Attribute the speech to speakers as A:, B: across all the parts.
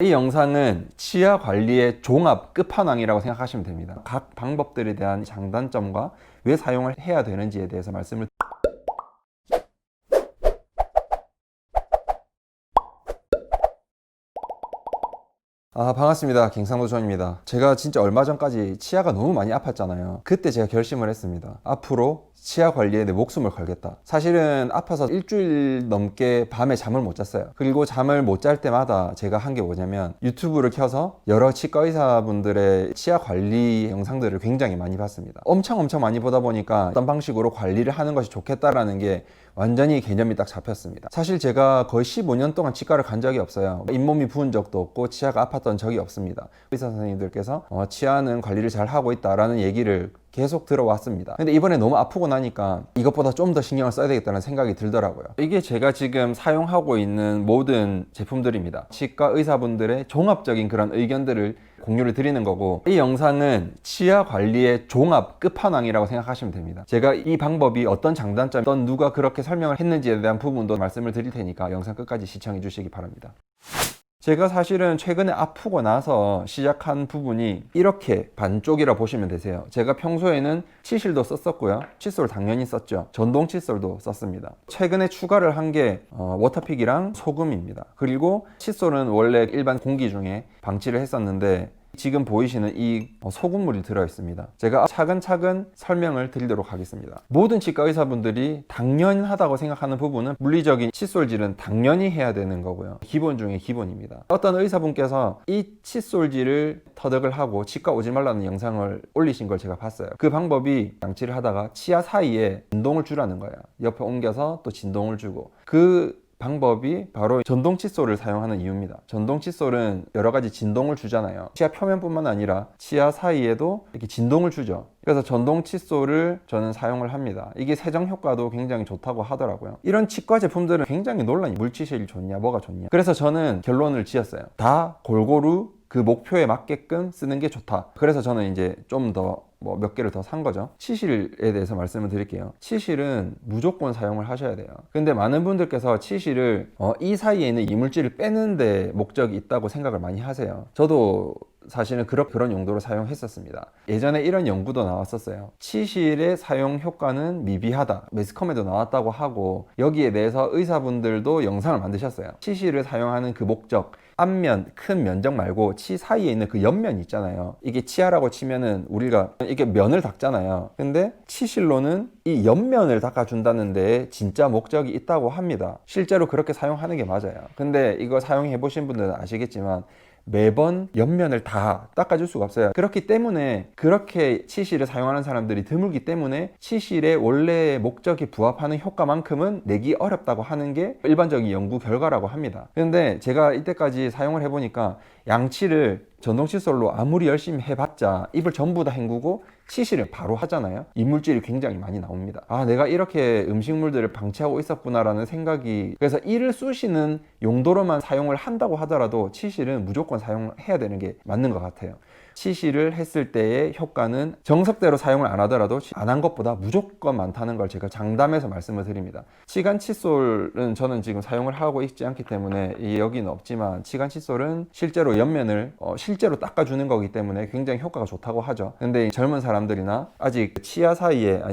A: 이 영상은 치아 관리의 종합 끝판왕이라고 생각하시면 됩니다. 각 방법들에 대한 장단점과 왜 사용을 해야 되는지에 대해서 말씀을 아, 반갑습니다. 갱상도 전입니다. 제가 진짜 얼마 전까지 치아가 너무 많이 아팠잖아요. 그때 제가 결심을 했습니다. 앞으로 치아 관리에 내 목숨을 걸겠다. 사실은 아파서 일주일 넘게 밤에 잠을 못 잤어요. 그리고 잠을 못 잘 때마다 제가 한 게 뭐냐면 유튜브를 켜서 여러 치과 의사분들의 치아 관리 영상들을 굉장히 많이 봤습니다. 엄청 엄청 많이 보다 보니까 어떤 방식으로 관리를 하는 것이 좋겠다라는 게 완전히 개념이 딱 잡혔습니다. 사실 제가 거의 15년 동안 치과를 간 적이 없어요. 잇몸이 부은 적도 없고 치아가 아팠던 적이 없습니다. 의사 선생님들께서 어, 치아는 관리를 잘 하고 있다라는 얘기를 계속 들어왔습니다. 근데 이번에 너무 아프고 나니까 이것보다 좀 더 신경을 써야 되겠다는 생각이 들더라고요. 이게 제가 지금 사용하고 있는 모든 제품들입니다. 치과 의사분들의 종합적인 그런 의견들을 공유를 드리는 거고 이 영상은 치아 관리의 종합 끝판왕이라고 생각하시면 됩니다. 제가 이 방법이 어떤 장단점, 어떤 누가 그렇게 설명을 했는지에 대한 부분도 말씀을 드릴 테니까 영상 끝까지 시청해 주시기 바랍니다. 제가 사실은 최근에 아프고 나서 시작한 부분이 이렇게 반쪽이라 보시면 되세요. 제가 평소에는 치실도 썼었고요. 칫솔 당연히 썼죠. 전동 칫솔도 썼습니다. 최근에 추가를 한게 어, 워터픽이랑 소금입니다. 그리고 칫솔은 원래 일반 공기 중에 방치를 했었는데 지금 보이시는 이 어, 소금물이 들어 있습니다. 제가 차근차근 설명을 드리도록 하겠습니다. 모든 치과 의사분들이 당연하다고 생각하는 부분은 물리적인 칫솔질은 당연히 해야 되는 거고요. 기본 중에 기본입니다. 어떤 의사분께서 이 칫솔질을 터득을 하고 치과 오지 말라는 영상을 올리신 걸 제가 봤어요. 그 방법이 양치를 하다가 치아 사이에 진동을 주라는 거예요. 옆에 옮겨서 또 진동을 주고 그 방법이 바로 전동 칫솔을 사용하는 이유입니다. 전동 칫솔은 여러 가지 진동을 주잖아요. 치아 표면뿐만 아니라 치아 사이에도 이렇게 진동을 주죠. 그래서 전동 칫솔을 저는 사용을 합니다. 이게 세정 효과도 굉장히 좋다고 하더라고요. 이런 치과 제품들은 굉장히 논란이 물치실이 좋냐, 뭐가 좋냐. 그래서 저는 결론을 지었어요. 다 골고루 그 목표에 맞게끔 쓰는 게 좋다. 그래서 저는 이제 좀더 뭐 몇 개를 더 산 거죠. 치실에 대해서 말씀을 드릴게요. 치실은 무조건 사용을 하셔야 돼요. 근데 많은 분들께서 치실을 어, 이 사이에 있는 이물질을 빼는데 목적이 있다고 생각을 많이 하세요. 저도 사실은 그런 그런 용도로 사용했었습니다. 예전에 이런 연구도 나왔었어요. 치실의 사용 효과는 미비하다. 매스컴에도 나왔다고 하고 여기에 대해서 의사분들도 영상을 만드셨어요. 치실을 사용하는 그 목적 앞면 큰 면적 말고 치 사이에 있는 그 옆면 있잖아요. 이게 치아라고 치면은 우리가 이게 면을 닦잖아요. 근데 치실로는 이 옆면을 닦아준다는 데 진짜 목적이 있다고 합니다. 실제로 그렇게 사용하는 게 맞아요. 근데 이거 사용해 보신 분들은 아시겠지만 매번 옆면을 다 닦아줄 수가 없어요. 그렇기 때문에 그렇게 치실을 사용하는 사람들이 드물기 때문에 치실의 원래 목적에 부합하는 효과만큼은 내기 어렵다고 하는 게 일반적인 연구 결과라고 합니다. 근데 제가 이때까지 사용을 해보니까 양치를 전동 칫솔로 아무리 열심히 해봤자 입을 전부 다 헹구고 치실을 바로 하잖아요. 이물질이 굉장히 많이 나옵니다. 아, 내가 이렇게 음식물들을 방치하고 있었구나 라는 생각이 그래서 이를 쑤시는 용도로만 사용을 한다고 하더라도 치실은 무조건 사용해야 되는 게 맞는 것 같아요. 치실을 했을 때의 효과는 정석대로 사용을 안 하더라도 안 한 것보다 무조건 많다는 걸 제가 장담해서 말씀을 드립니다. 치간 칫솔은 저는 지금 사용을 하고 있지 않기 때문에 이 여기는 없지만 치간 칫솔은 실제로 옆면을 어, 실제로 닦아주는 거기 때문에 굉장히 효과가 좋다고 하죠. 근데 이 젊은 사람들이나 아직 치아 사이에 어,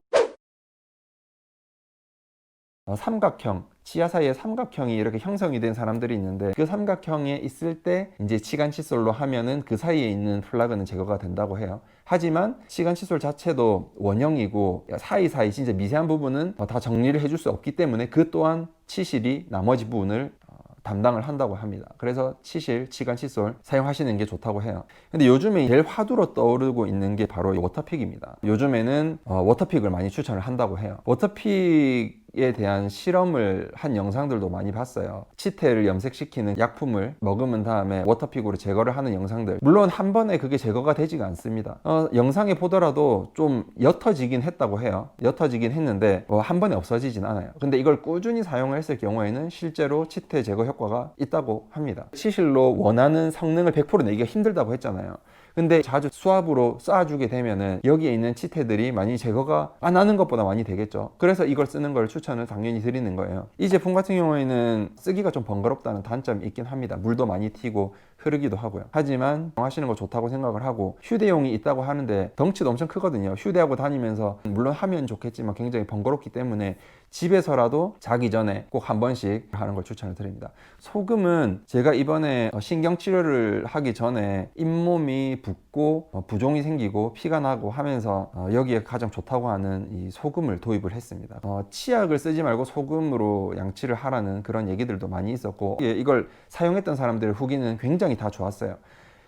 A: 삼각형 치아 사이에 삼각형이 이렇게 형성이 된 사람들이 있는데 그 삼각형에 있을 때 이제 치간 칫솔로 하면은 그 사이에 있는 플라그는 제거가 된다고 해요. 하지만 치간 칫솔 자체도 원형이고 사이사이 진짜 미세한 부분은 어, 다 정리를 해줄 수 없기 때문에 그 또한 치실이 나머지 부분을 어, 담당을 한다고 합니다. 그래서 치실, 치간 칫솔 사용하시는 게 좋다고 해요. 근데 요즘에 제일 화두로 떠오르고 있는 게 바로 이 워터픽입니다. 요즘에는 어, 워터픽을 많이 추천을 한다고 해요. 워터픽 에 대한 실험을 한 영상들도 많이 봤어요. 치태를 염색시키는 약품을 먹으면 다음에 워터픽으로 제거를 하는 영상들. 물론 한 번에 그게 제거가 되지가 않습니다. 어, 영상에 보더라도 좀 옅어지긴 했다고 해요. 옅어지긴 했는데 뭐 한 번에 없어지진 않아요. 근데 이걸 꾸준히 사용을 했을 경우에는 실제로 치태 제거 효과가 있다고 합니다. 치실로 원하는 성능을 100% 내기가 힘들다고 했잖아요. 근데 자주 수압으로 쏴주게 되면은 여기에 있는 치태들이 많이 제거가 안 하는 것보다 많이 되겠죠. 그래서 이걸 쓰는 걸 추천을 당연히 드리는 거예요. 이 제품 같은 경우에는 쓰기가 좀 번거롭다는 단점이 있긴 합니다. 물도 많이 튀고 흐르기도 하고요. 하지만 하시는 거 좋다고 생각을 하고 휴대용이 있다고 하는데 덩치도 엄청 크거든요. 휴대하고 다니면서 물론 하면 좋겠지만 굉장히 번거롭기 때문에 집에서라도 자기 전에 꼭 한 번씩 하는 걸 추천을 드립니다. 소금은 제가 이번에 어, 신경 치료를 하기 전에 잇몸이 붓고 어, 부종이 생기고 피가 나고 하면서 어, 여기에 가장 좋다고 하는 이 소금을 도입을 했습니다. 어, 치약을 쓰지 말고 소금으로 양치를 하라는 그런 얘기들도 많이 있었고 예, 이걸 사용했던 사람들의 후기는 굉장히 다 좋았어요.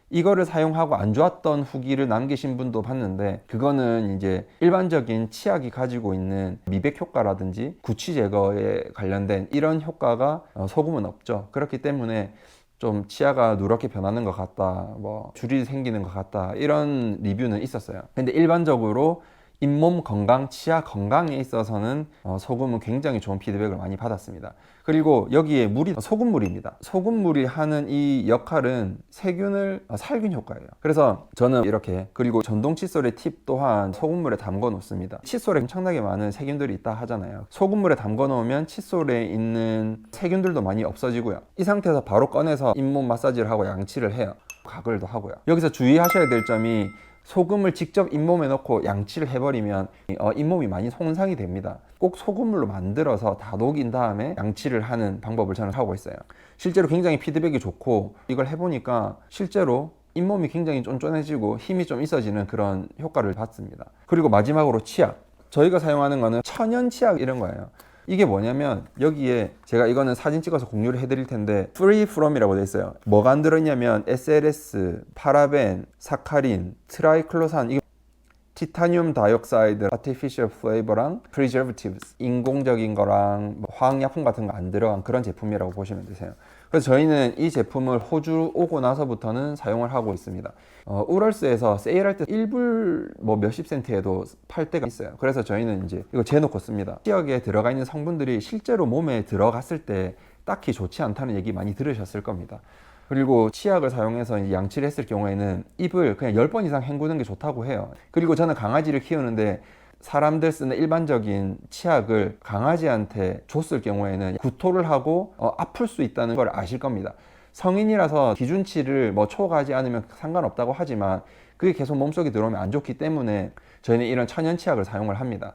A: 이거를 사용하고 안 좋았던 후기를 남기신 분도 봤는데 그거는 이제 일반적인 치약이 가지고 있는 미백 효과라든지 구취 제거에 관련된 이런 효과가 어, 소금은 없죠. 그렇기 때문에 좀 치아가 누렇게 변하는 것 같다, 뭐 줄이 생기는 것 같다 이런 리뷰는 있었어요. 근데 일반적으로 잇몸 건강, 치아 건강에 있어서는 어, 소금은 굉장히 좋은 피드백을 많이 받았습니다. 그리고 여기에 물이 소금물입니다. 소금물이 하는 이 역할은 세균을 어, 살균 효과예요. 그래서 저는 이렇게 그리고 전동 칫솔의 팁 또한 소금물에 담궈 놓습니다. 칫솔에 엄청나게 많은 세균들이 있다 하잖아요. 소금물에 담궈 놓으면 칫솔에 있는 세균들도 많이 없어지고요. 이 상태에서 바로 꺼내서 잇몸 마사지를 하고 양치를 해요. 가글도 하고요. 여기서 주의하셔야 될 점이 소금을 직접 잇몸에 넣고 양치를 해버리면 어, 잇몸이 많이 손상이 됩니다. 꼭 소금물로 만들어서 다 녹인 다음에 양치를 하는 방법을 저는 하고 있어요. 실제로 굉장히 피드백이 좋고 이걸 해보니까 실제로 잇몸이 굉장히 쫀쫀해지고 힘이 좀 있어지는 그런 효과를 봤습니다. 그리고 마지막으로 치약. 저희가 사용하는 거는 천연 치약 이런 거예요. 이게 뭐냐면 여기에 제가 이거는 사진 찍어서 공유를 해드릴 텐데 free from이라고 돼 있어요. 뭐가 안 들어있냐면 SLS, 파라벤, 사카린, 트라이클로산 이게 티타늄 다이옥사이드, 아티피셜 플레이버랑 preservatives 인공적인 거랑 뭐 화학약품 같은 거 안 들어간 그런 제품이라고 보시면 되세요. 그래서 저희는 이 제품을 호주 오고 나서부터는 사용을 하고 있습니다. 어, 우럴스에서 세일할 때 1불 뭐 몇십 센트에도 팔 때가 있어요. 그래서 저희는 이제 이거 재놓고 씁니다. 치약에 들어가 있는 성분들이 실제로 몸에 들어갔을 때 딱히 좋지 않다는 얘기 많이 들으셨을 겁니다. 그리고 치약을 사용해서 양치를 했을 경우에는 입을 그냥 10번 이상 헹구는 게 좋다고 해요. 그리고 저는 강아지를 키우는데 사람들 쓰는 일반적인 치약을 강아지한테 줬을 경우에는 구토를 하고 어, 아플 수 있다는 걸 아실 겁니다. 성인이라서 기준치를 뭐 초과하지 않으면 상관없다고 하지만 그게 계속 몸속에 들어오면 안 좋기 때문에 저희는 이런 천연 치약을 사용을 합니다.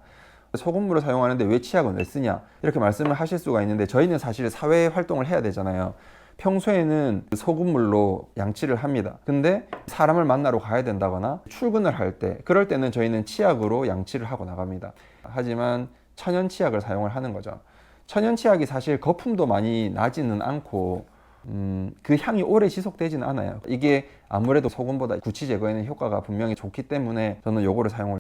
A: 소금물을 사용하는데 왜 치약은 왜 쓰냐 이렇게 말씀을 하실 수가 있는데 저희는 사실 사회 활동을 해야 되잖아요. 평소에는 소금물로 양치를 합니다. 근데 사람을 만나러 가야 된다거나 출근을 할 때, 그럴 때는 저희는 치약으로 양치를 하고 나갑니다. 하지만 천연 치약을 사용을 하는 거죠. 천연 치약이 사실 거품도 많이 나지는 않고, 음, 그 향이 오래 지속되지는 않아요. 이게 아무래도 소금보다 구취 제거에는 효과가 분명히 좋기 때문에 저는 요거를 사용을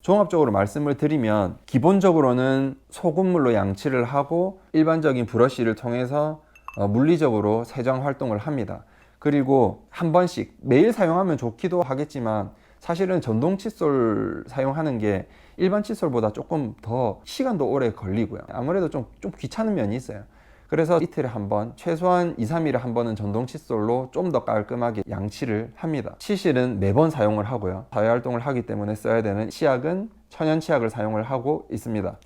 A: 종합적으로 말씀을 드리면 기본적으로는 소금물로 양치를 하고 일반적인 브러쉬를 통해서 어, 물리적으로 세정 활동을 합니다. 그리고 한 번씩 매일 사용하면 좋기도 하겠지만 사실은 전동 칫솔 사용하는 게 일반 칫솔보다 조금 더 시간도 오래 걸리고요. 아무래도 좀, 좀 귀찮은 면이 있어요. 그래서 이틀에 한 번, 최소한 2, 3일에 한 번은 전동 칫솔로 좀 더 깔끔하게 양치를 합니다. 치실은 매번 사용을 하고요. 사회활동을 하기 때문에 써야 되는 치약은 천연 치약을 사용을 하고 있습니다.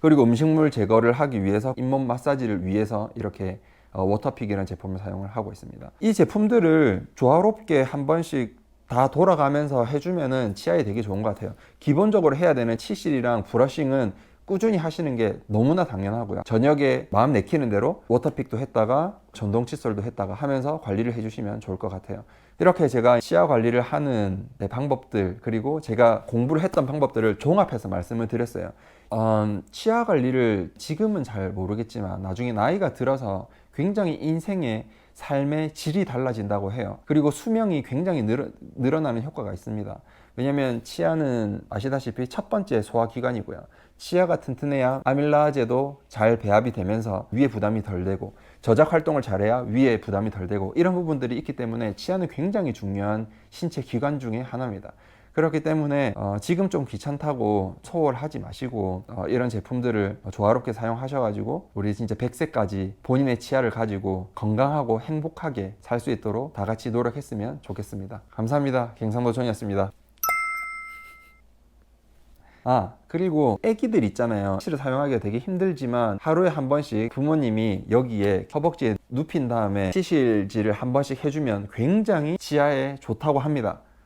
A: 그리고 음식물 제거를 하기 위해서 잇몸 마사지를 위해서 이렇게 어, 워터픽이라는 제품을 사용을 하고 있습니다. 이 제품들을 조화롭게 한 번씩 다 돌아가면서 해주면은 치아에 되게 좋은 것 같아요. 기본적으로 해야 되는 치실이랑 브러싱은 꾸준히 하시는 게 너무나 당연하고요. 저녁에 마음 내키는 대로 워터픽도 했다가 전동 칫솔도 했다가 하면서 관리를 해주시면 좋을 것 같아요. 이렇게 제가 치아 관리를 하는 네, 방법들 그리고 제가 공부를 했던 방법들을 종합해서 말씀을 드렸어요. 음, 치아 관리를 지금은 잘 모르겠지만 나중에 나이가 들어서 굉장히 인생의 삶의 질이 달라진다고 해요. 그리고 수명이 굉장히 늘어, 늘어나는 효과가 있습니다. 왜냐하면 치아는 아시다시피 첫 번째 소화기관이고요. 치아가 튼튼해야 아밀라제도 잘 배합이 되면서 위에 부담이 덜 되고 저작 활동을 잘해야 위에 부담이 덜 되고 이런 부분들이 있기 때문에 치아는 굉장히 중요한 신체 기관 중에 하나입니다. 그렇기 때문에 어, 지금 좀 귀찮다고 소홀하지 마시고 어, 이런 제품들을 조화롭게 사용하셔가지고 우리 진짜 100세까지 본인의 치아를 가지고 건강하고 행복하게 살 수 있도록 다 같이 노력했으면 좋겠습니다. 감사합니다. 갱상도 전이었습니다. 아 그리고 애기들 있잖아요 치를 사용하기가 되게 힘들지만 하루에 한 번씩 부모님이 여기에 허벅지에 눕힌 다음에 치실질을 한 번씩 해주면 굉장히 치아에 좋다고 합니다